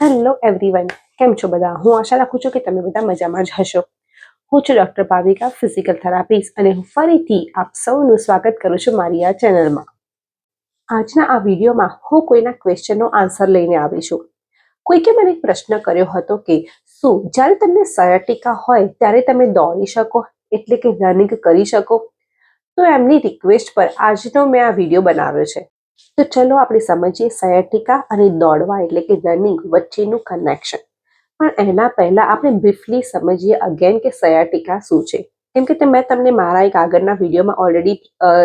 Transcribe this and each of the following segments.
Hello everyone કેમ છો બધા? હું આશા રાખું છું કે તમે બધા મજામાં જ હશો. હું છું ડૉક્ટર ભાવિકા ફિઝિકલ થેરાપિસ્ટ અને હું ફરીથી આપ સૌનું સ્વાગત કરું છું મારી આ ચેનલમાં. આજના આ વિડીયોમાં હું કોઈના ક્વેશ્ચનનો આન્સર લઈને આવી છું. કોઈકે મને એક પ્રશ્ન કર્યો હતો કે, શું જ્યારે તમને સયાટિકા હોય, ત્યારે તમે દોડી શકો? એટલે કે રનિંગ કરી શકો? તો એમની રિક્વેસ્ટ પર આજનો મેં આ વીડિયો બનાવ્યો છે. તો ચલો આપણે સમજીએ સયાટિકા અને દોડવા એટલે કે રનિંગ વચ્ચેનું કનેક્શન પણ એના પહેલાં આપણે બ્રીફલી સમજીએ અગેન કે સયાટિકા શું છે. કેમ કે મેં તમને મારા એક આગળના વિડીયોમાં ઓલરેડી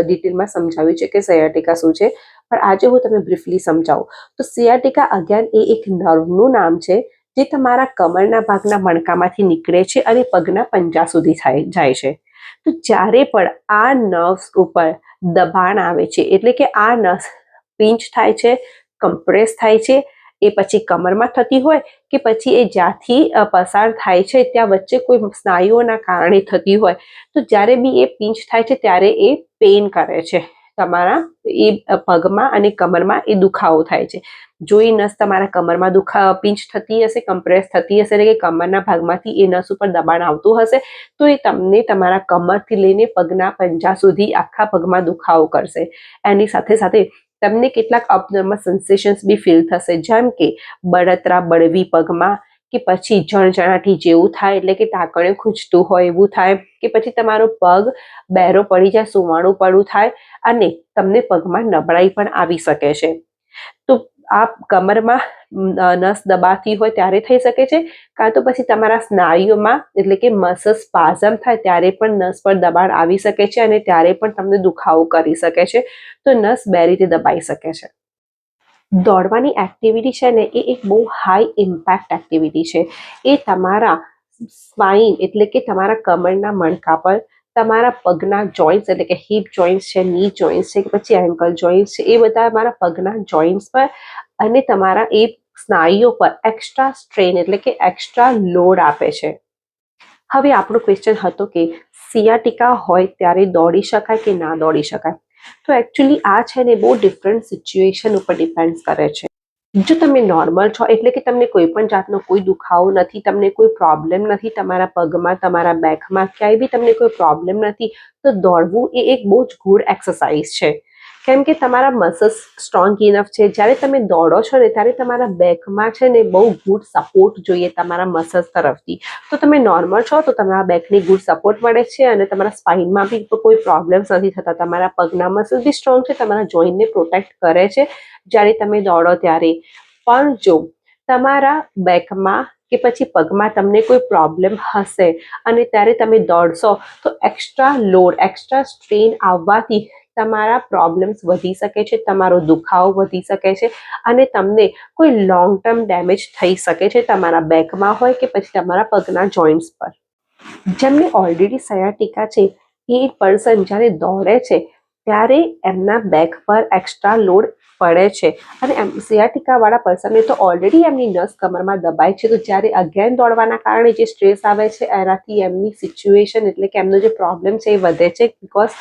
ડિટેલમાં સમજાવ્યું છે કે સયાટિકા શું છે. પણ આજે હું તમને બ્રીફલી સમજાવું. તો સિયાટિકા અગેન એ એક નર્વનું નામ છે, જે તમારા કમરના ભાગના મણકામાંથી નીકળે છે અને પગના પંજા સુધી થાય, જાય છે. તો જ્યારે પણ આ નર્વ્સ ઉપર દબાણ આવે છે, એટલે કે આ નર્વ્સ પિંચ થાય છે કમ્પ્રેસ થાય છે, એ પછી કમરમાં થતી હોય કે પછી એ જ્યાંથી પસાર થાય છે, ત્યાં વચ્ચે કોઈ સ્નાયુઓના કારણે થતી હોય. તો જ્યારે બી એ પિંચ થાય છે, ત્યારે એ પેઇન કરે છે. તમારા એ પગમાં અને કમરમાં એ દુખાવો થાય છે. જો એ નસ તમારા કમરમાં દુખા પિંચ થતી હશે કમ્પ્રેસ થતી હશે એટલે કે કમરના ભાગમાંથી એ નસ ઉપર દબાણ આવતું હશે, તો એ તમને તમારા કમરથી લઈને પગના પંજા સુધી આખા પગમાં દુખાવો કરશે. એની સાથે સાથે તમને કેટલાક અપનોર્મલ સેન્સેશન્સ બી ફીલ થશે. જેમ કે બળતરા, બળવી પગમાં કે પછી જણજણાટી જેવું થાય, એટલે કે ટાંકણે ખૂંચતું હોય એવું થાય, કે પછી તમારો પગ બેરો પડી જાય, સુવાણું પડું થાય, અને તમને પગમાં નબળાઈ પણ આવી શકે છે. તો આ કમરમાં નસ દબાતી હોય ત્યારે થઈ શકે છે. કાં તો પછી તમારા સ્નાયુઓમાં એટલે કે મસલ સ્પાઝમ થાય ત્યારે પણ નસ પર દબાણ આવી શકે છે અને ત્યારે પણ તમને દુખાવો કરી શકે છે. તો નસ બે રીતે દબાઈ શકે છે. દોડવાની એક્ટિવિટી છે ને, એ એક બહુ હાઈ ઇમ્પેક્ટ એક્ટિવિટી છે. એ તમારા સ્વાઈન એટલે કે તમારા કમરના મણકા પર, તમારા પગના જોઈન્ટ્સ એટલે કે હિપ જોઈન્ટ્સ છે ની જોઈન્ટ્સ છે, કે પછી એન્કલ જોઈન્ટ્સ છે, એ બધા તમારા પગના જોઈન્ટ્સ પર અને તમારા એ સ્નાયુઓ પર એક્સ્ટ્રા સ્ટ્રેન એટલે કે એક્સ્ટ્રા લોડ આપે છે. હવે આપણો ક્વેશ્ચન હતો કે સિયાટિકા હોય ત્યારે દોડી શકાય કે ના દોડી શકાય? તો એકચ્યુઅલી આ છે ને બહુ ડિફરન્ટ સિચ્યુએશન ઉપર ડિપેન્ડ કરે છે. જો તમે નોર્મલ છો એટલે કે તમને કોઈ પણ જાતનો કોઈ દુખાવો નથી, તમને કોઈ પ્રોબ્લેમ નથી તમારા પગમાં, તમારા બેકમાં ક્યાંય બી તમને કોઈ પ્રોબ્લેમ નથી, તો દોડવું એ એક બહુ જ ગુડ એક્સરસાઇઝ છે. કેમ કે તમારા મસલ્સ સ્ટ્રોંગ ઇનફ છે. જ્યારે તમે દોડો છો ને, ત્યારે તમારા બેકમાં છે ને બહુ ગુડ સપોર્ટ જોઈએ તમારા મસલ્સ તરફથી. તો તમે નોર્મલ છો, તો તમારા બેકની ગુડ સપોર્ટ મળે છે અને તમારા સ્પાઇનમાં બી કોઈ પ્રોબ્લેમ્સ નથી થતા. તમારા પગના મસલ્સ બી સ્ટ્રોંગ છે, તમારા જોઈન્ટને પ્રોટેક્ટ કરે છે જ્યારે તમે દોડો ત્યારે. પણ જો તમારા બેકમાં કે પછી પગમાં તમને કોઈ પ્રોબ્લેમ હશે અને ત્યારે તમે દોડશો, તો એક્સ્ટ્રા લોડ એક્સ્ટ્રા સ્ટ્રેન આવવાથી તમારા પ્રોબ્લેમ્સ વધી શકે છે, તમારો દુખાવો વધી શકે છે અને તમને કોઈ લોંગ ટર્મ ડેમેજ થઈ શકે છે તમારા બેકમાં હોય કે પછી તમારા પગના જોઈન્ટ્સ પર. જેમને ઓલરેડી સયાટિકા છે, એ પર્સન જ્યારે દોડે છે, ત્યારે એમના બેક પર એક્સ્ટ્રા લોડ પડે છે અને એમ સિયાટિકાવાળા પર્સનને તો ઓલરેડી એમની નસ કમરમાં દબાય છે. તો જ્યારે અગેન દોડવાના કારણે જે સ્ટ્રેસ આવે છે, એનાથી એમની સિચ્યુએશન એટલે કે એમનો જે પ્રોબ્લેમ છે એ વધે છે બિકોઝ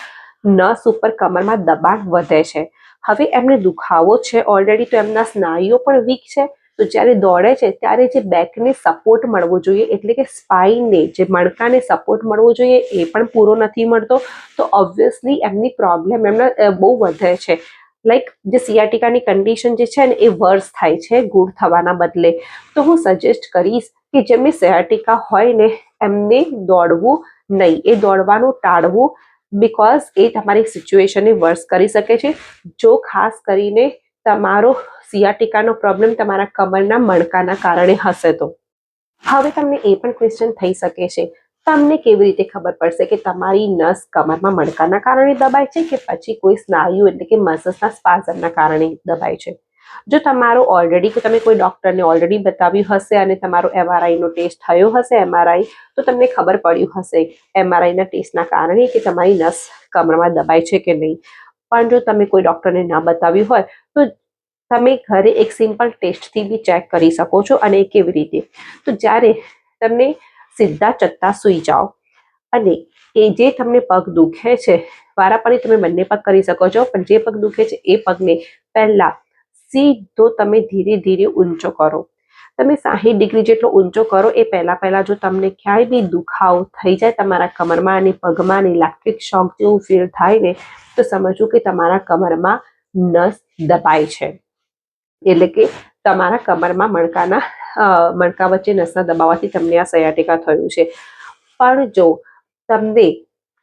નસ ઉપર કમરમાં દબાણ વધે છે. હવે એમને દુખાવો છે. ઓલરેડી તો એમના સ્નાયુઓ પણ વીક છે. તો જ્યારે દોડે છે, ત્યારે જે બેકને સપોર્ટ મળવો જોઈએ, એટલે કે સ્પાઇનને જે મણકાને સપોર્ટ મળવો જોઈએ, એ પણ પૂરો નથી મળતો. તો ઓબ્વિયસલી એમની પ્રોબ્લેમ એમના બહુ વધે છે. લાઈક જે સિયાટિકાની કન્ડિશન જે છે ને, એ વર્સ થાય છે ગુડ થવાના બદલે. તો હું સજેસ્ટ કરીશ કે જેમને સિયાટિકા હોય ને, એમને દોડવું નહીં. એ દોડવાનું ટાળવું બિકોઝ એ તમારી સિચ્યુએશનને વર્સ કરી શકે છે. જો ખાસ કરીને તમારો સિયાટિકાનો પ્રોબ્લેમ તમારા કમરના મણકાના કારણે હશે તો. હવે તમને એ પણ ક્વેશ્ચન થઈ શકે છે. તમને કેવી રીતે ખબર પડશે કે તમારી નસ કમરમાં મણકાના કારણે દબાય છે કે પછી કોઈ સ્નાયુ એટલે કે મસલ્સના સ્પાઝમના કારણે દબાય છે? જો તમારો ઓલરેડી કે તમે કોઈ ડોક્ટરને ઓલરેડી બતાવ્યું હશે અને તમારો એમઆરઆઈનો ટેસ્ટ થયો હશે એમઆરઆઈ તો તમને ખબર પડ્યું હશે એમઆરઆઈના ટેસ્ટના કારણે કે તમારી નસ કમરમાં દબાય છે કે નહીં. પણ જો તમે કોઈ ડોક્ટરને ના બતાવ્યું હોય, તો તમે ઘરે એક સિમ્પલ ટેસ્ટથી બી ચેક કરી શકો છો અને કેવી રીતે. તો જ્યારે તમને સીધા ચત્તા સૂઈ જાઓ અને એ જે તમને પગ દુખે છે વારાફરતી તમે બંને પગ કરી શકો છો, પણ જે પગ દુખે છે એ પગને પહેલા સીધો તમે ધીરે ધીરે ઊંચો કરો. તમે સાહીઠ ડિગ્રી જેટલો ઊંચો કરો એ પહેલા પહેલા જો તમને ક્યાંય બી દુખાવો થઈ જાય, તમારા કમરમાં અને પગમાં અને ઇલેક્ટ્રિક શોક જેવું ફીલ થાય ને, તો સમજવું કે તમારા કમરમાં નસ દબાય છે. એટલે કે તમારા કમરમાં મણકાના મણકા વચ્ચે નસના દબાવવાથી તમને આ સયાટિકા થયું છે. પણ જો તમને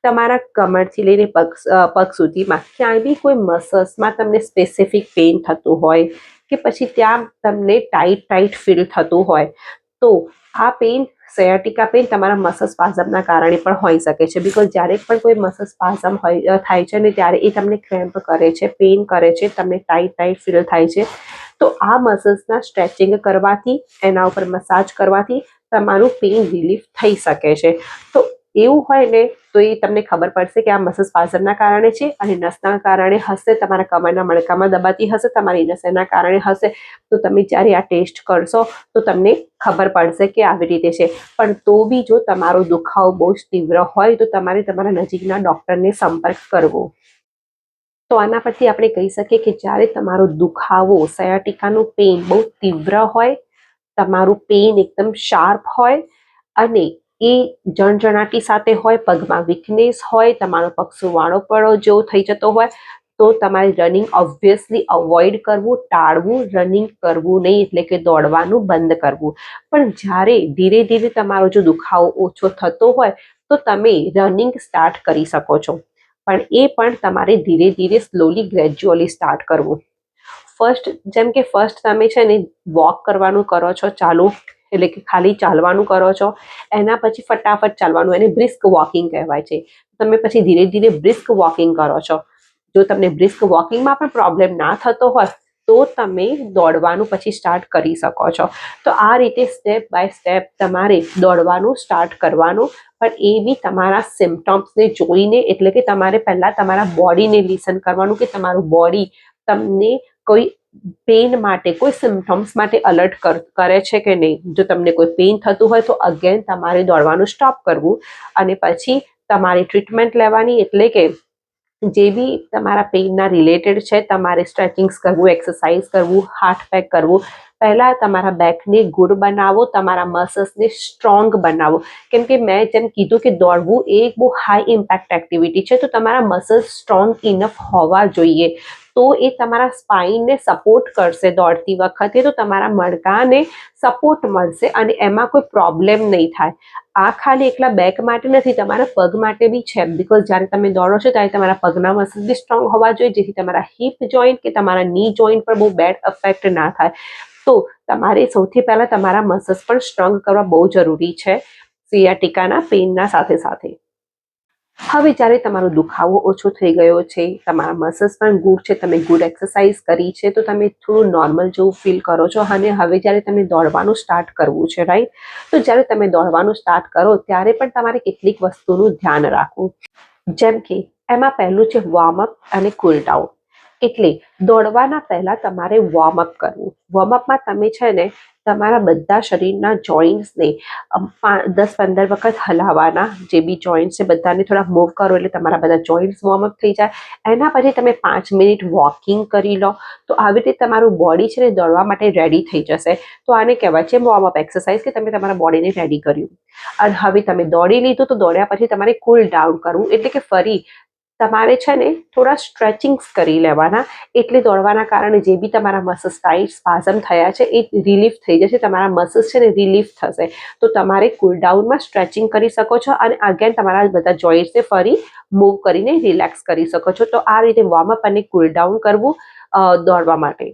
તમારા કમરથી લઈને પગ પગ સુધીમાં ક્યાંય બી કોઈ મસલ્સમાં તમને સ્પેસિફિક પેઇન થતું હોય કે પછી ત્યાં તમને ટાઈટ ટાઈટ ફીલ થતું હોય, તો આ પેઇન સયાટિકા પેઇન તમારા મસલ સ્પાઝમના કારણે પણ હોઈ શકે છે. બિકોઝ જ્યારે પણ કોઈ મસલ સ્પાઝમ હોય થાય છે ને ત્યારે એ તમને ક્રેમ્પ કરે છે પેઇન કરે છે, તમને ટાઈટ ટાઈટ ફીલ થાય છે, તો આ મસલ્સના સ્ટ્રેચિંગ કરવાથી, એના ઉપર મસાજ કરવાથી તમારું પેઇન રિલીફ થઈ શકે છે. તો એવું હોય ને, તો એ તમને ખબર પડશે કે આ મસલ સ્પાઝમના કારણે છે અને નસના કારણે હશે, તમારા કમરના મણકામાં દબાતી હશે, તમારી નસના કારણે હશે. તો તમે જ્યારે આ ટેસ્ટ કરશો, તો તમને ખબર પડશે કે આવી રીતે છે. પણ તો બી જો તમારો દુખાવો બહુ જ તીવ્ર હોય, તો તમારે તમારા નજીકના ડૉક્ટરને સંપર્ક કરવો. તો આના પરથી આપણે કહી શકીએ કે જ્યારે તમારો દુખાવો સયાટિકાનું પેઇન બહુ તીવ્ર હોય, તમારું પેઇન એકદમ શાર્પ હોય અને એ જણજણાટી સાથે હોય, પગમાં વીકનેસ હોય, તમારો પગ સુવાળો પડો જેવો થઈ જતો હોય, તો તમારે રનિંગ ઓબ્વિયસલી અવોઇડ કરવું, ટાળવું રનિંગ કરવું નહીં, એટલે કે દોડવાનું બંધ કરવું. પણ જ્યારે ધીરે ધીરે તમારો જો દુખાવો ઓછો થતો હોય, તો તમે રનિંગ સ્ટાર્ટ કરી શકો છો. પણ એ પણ તમારે ધીરે ધીરે સ્લોલી ગ્રેજ્યુઅલી સ્ટાર્ટ કરવું. ફર્સ્ટ જેમ કે ફર્સ્ટ તમે છે ને વોક કરવાનું કરો છો, ચાલુ એટલે કે ખાલી ચાલવાનું કરો છો, એના પછી ફટાફટ ચાલવાનું, એને બ્રિસ્ક વોકિંગ કહેવાય છે. તમે પછી ધીરે ધીરે બ્રિસ્ક વોકિંગ કરો છો. જો તમને બ્રિસ્ક વોકિંગમાં પણ પ્રોબ્લેમ ના થતો હોય, તો તમે દોડવાનું પછી સ્ટાર્ટ કરી શકો છો. તો આ રીતે સ્ટેપ બાય સ્ટેપ તમારે દોડવાનું સ્ટાર્ટ કરવાનું, પણ એ બી તમારા સિમ્ટમ્સને જોઈને, એટલે કે તમારે પહેલાં તમારા બોડીને લિસન કરવાનું કે તમારું બોડી તમને કોઈ પેઇન માટે કોઈ સિમ્ટમ્સ માટે અલર્ટ કરે છે કે નહીં? જો તમને કોઈ પેઇન થતું હોય તો અગેન તમારે દોડવાનું સ્ટોપ કરવું અને પછી તમારી ટ્રીટમેન્ટ લેવાની એટલે કે જે બી તમારા પેઇનના રિલેટેડ છે, તમારે સ્ટ્રેચિંગ્સ કરવું એક્સરસાઇઝ કરવું હાર્ટ પેક કરવું, પહેલાં તમારા બેકને ગુડ બનાવો, તમારા મસલ્સને સ્ટ્રોંગ બનાવો. કેમ કે મેં જેમ કીધું કે દોડવું એ એક બહુ હાઈ ઇમ્પેક્ટ એક્ટિવિટી છે, તો તમારા મસલ્સ સ્ટ્રોંગ ઇનફ હોવા જોઈએ. તો એ તમારા સ્પાઇનને સપોર્ટ કરશે દોડતી વખતે, તો તમારા મણકાને સપોર્ટ મળશે અને એમાં કોઈ પ્રોબ્લેમ નહીં થાય. આ ખાલી એકલા બેક માટે નથી, તમારા પગ માટે બી છે. બિકોઝ જ્યારે તમે દોડો છો, ત્યારે તમારા પગના મસલ બી સ્ટ્રોંગ હોવા જોઈએ, જેથી તમારા હિપ જોઈન્ટ કે તમારા ની જોઈન્ટ પર બહુ બેડ અફેક્ટ ના થાય. તો તમારે સૌથી પહેલાં તમારા મસલ્સ પણ સ્ટ્રોંગ કરવા બહુ જરૂરી છે. સિયાટિકાના પેઇનના સાથે સાથે. હવે જ્યારે તમારો દુખાવો ઓછો થઈ ગયો છે, તમારા મસલ્સ પણ ગુડ છે, તમે ગુડ એક્સરસાઇઝ કરી છે, તો તમે થોડું નોર્મલ જેવું ફીલ કરો છો. અને હવે જ્યારે તમે દોડવાનું સ્ટાર્ટ કરવું છે રાઈટ તો જ્યારે તમે દોડવાનું સ્ટાર્ટ કરો, ત્યારે પણ તમારે કેટલીક વસ્તુનું ધ્યાન રાખવું. જેમ કે, એમાં પહેલું છે વોર્મઅપ અને કુલ ડાઉન એટલે દોડવાના પહેલા તમારે વોર્મઅપ કરવું. વોર્મઅપમાં તમે છે ને તમારા બધા શરીરના જોઈન્ટ્સને દસ પંદર વખત હલાવવાના જે બી જોઈન્ટ્સ છે, બધાને થોડા મૂવ કરો એટલે તમારા બધા જોઈન્ટ્સ વોર્મઅપ થઈ જાય. એના પછી તમે પાંચ મિનિટ વોકિંગ કરી લો, તો આવી રીતે તમારું બોડી છે ને દોડવા માટે રેડી થઈ જશે. તો આને કહેવાય છે વોર્મઅપ એક્સરસાઇઝ કે તમે તમારા બોડીને રેડી કર્યું. અને હવે તમે દોડી લીધું તો દોડ્યા પછી તમારે કુલ ડાઉન કરવું. એટલે કે ફરી તમારે છે ને થોડા સ્ટ્રેચિંગ્સ કરી લેવાના. એટલે દોડવાના કારણે જે બી તમારા મસલ્સ ટાઈટ સ્પાઝમ થયા છે, એ રિલીફ થઈ જશે. તમારા મસલ્સ છે ને રિલીફ થશે. તો તમારે કુલડાઉનમાં સ્ટ્રેચિંગ કરી શકો છો અને અગેન તમારા બધા જોઈન્ટ્સને ફરી મૂવ કરીને રિલેક્સ કરી શકો છો. તો આ રીતે વોર્મઅપ અને કુલડાઉન કરવું દોડવા માટે.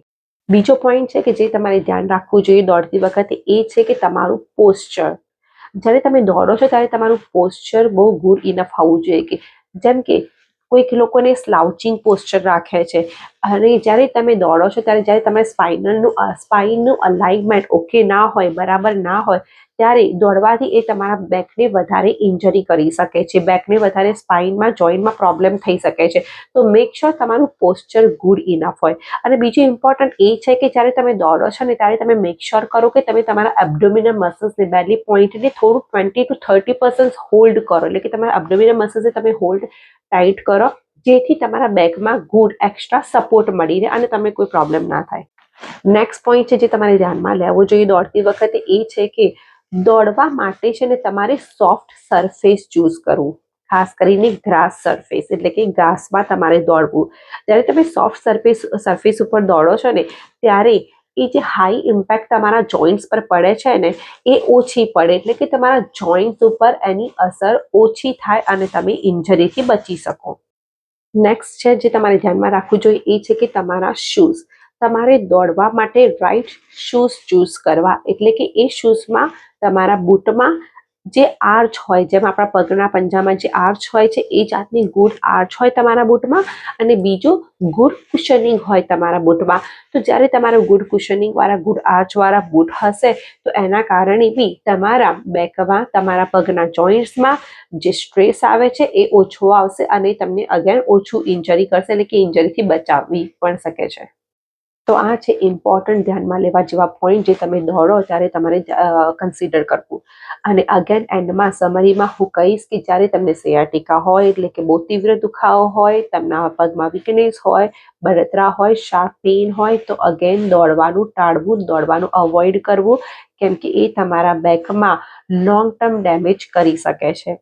બીજો પોઈન્ટ છે કે જે તમારે ધ્યાન રાખવું જોઈએ દોડતી વખતે એ છે કે તમારું પોસ્ચર જ્યારે તમે દોડો છો ત્યારે તમારું પોસ્ચર બહુ ગુડ ઇનફ હોવું જોઈએ કે જેમ કે કોઈક લોકોને સ્લાઉચિંગ પોસ્ચર રાખે છે. અને જ્યારે તમે દોડો છો, ત્યારે જ્યારે તમે સ્પાઇનલનું સ્પાઇનનું અલાઇનમેન્ટ ઓકે ના હોય, બરાબર ના હોય, ત્યારે દોડવાથી એ તમારા બેકને વધારે ઇન્જરી કરી શકે છે. બેકને વધારે સ્પાઇનમાં જોઈન્ટમાં પ્રોબ્લેમ થઈ શકે છે. તો મેક શ્યોર તમારું પોસ્ચર ગુડ ઇનફ હોય. અને બીજું ઇમ્પોર્ટન્ટ એ છે કે જ્યારે તમે દોડો છો ને, ત્યારે તમે મેક શ્યોર કરો કે તમે તમારા એબડોમિનલ મસલ્સને બેલી પોઈન્ટને થોડું twenty to thirty percent hold કરો. એટલે કે તમારા એબડોમિનલ મસલ્સને તમે હોલ્ડ ટાઈટ કરો. જેથી તમારા બેકમાં ગુડ એક્સ્ટ્રા સપોર્ટ મળી રહે અને તમે કોઈ પ્રોબ્લેમ ના થાય. નેક્સ્ટ પોઈન્ટ છે જે તમારે ધ્યાનમાં લેવો જોઈએ દોડતી વખતે એ છે કે દોડવા માટે છે ને તમારે સોફ્ટ સરફેસ ચૂઝ કરવું. ખાસ કરીને ગ્રાસ સરફેસ એટલે કે ઘાસમાં તમારે દોડવું. જ્યારે તમે સોફ્ટ સરફેસ સરફેસ ઉપર દોડો છો ને, ત્યારે એ જે હાઈ ઇમ્પેક્ટ તમારા જોઈન્ટ્સ પર પડે છે ને, એ ઓછી પડે. એટલે કે તમારા જોઈન્ટ્સ ઉપર એની અસર ઓછી થાય અને તમે ઇન્જરીથી બચી શકો. નેક્સ્ટ છે જે તમારે ધ્યાનમાં રાખવું જોઈએ એ છે કે તમારા શૂઝ તમારે દોડવા માટે રાઈટ શૂઝ ચૂઝ કરવા. એટલે કે એ શૂઝમાં તમારા બૂટમાં જે આર્ચ હોય, જેમ આપણા પગના પંજામાં જે આર્ચ હોય છે, એ જાતની ગુડ આર્ચ હોય તમારા બૂટમાં અને બીજું ગુડ કુશનિંગ હોય તમારા બૂટમાં. તો જ્યારે તમારો ગુડ કુશનિંગ વાળા, ગુડ આર્ચ વાળા બૂટ હશે, તો એના કારણે બી તમારા બેકમાં, તમારા પગના જોઈન્ટ્સમાં જે સ્ટ્રેસ આવે છે એ ઓછો આવશે અને તમને અગેન ઓછું ઇન્જરી કરશે એટલે કે ઇન્જરીથી બચાવવી પણ શકે છે. તો આ છે ઇમ્પોર્ટન્ટ ધ્યાનમાં લેવા જેવા પોઈન્ટ જે તમે દોડો ત્યારે તમારે કન્સિડર કરવું. અને અગેન એન્ડમાં સમરીમાં હું કહીશ કે જ્યારે તમને સિયાટિકા હોય, એટલે કે બહુ તીવ્ર દુખાવો હોય, તેમના પગમાં વીકનેસ હોય, બળતરા હોય શાર્પ પેઇન હોય, તો અગેન દોડવાનું, ટાળવું, દોડવાનું અવોઇડ કરવું, કેમ કે એ તમારા બેકમાં લોંગ ટર્મ ડેમેજ કરી શકે છે.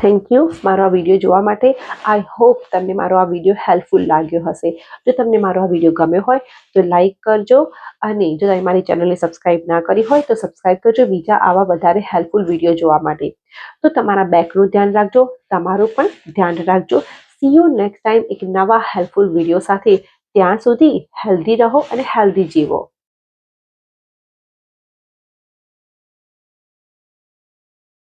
થેન્ક યુ મારો આ વીડિયો જોવા માટે આઈ હોપ તમને મારો આ વીડિયો હેલ્પફુલ લાગ્યો હશે. જો તમને મારો આ વીડિયો ગમ્યો હોય, તો લાઈક કરજો અને જો તમે મારી ચેનલને સબસ્ક્રાઈબ ના કરી હોય, તો સબસ્ક્રાઈબ કરજો. બીજા આવા વધારે હેલ્પફુલ વીડિયો જોવા માટે. તો તમારા બેકનું ધ્યાન રાખજો. તમારું પણ ધ્યાન રાખજો. સી યુ નેક્સ્ટ ટાઈમ એક નવા હેલ્પફુલ વીડિયો સાથે. ત્યાં સુધી હેલ્ધી રહો અને હેલ્ધી જીવો.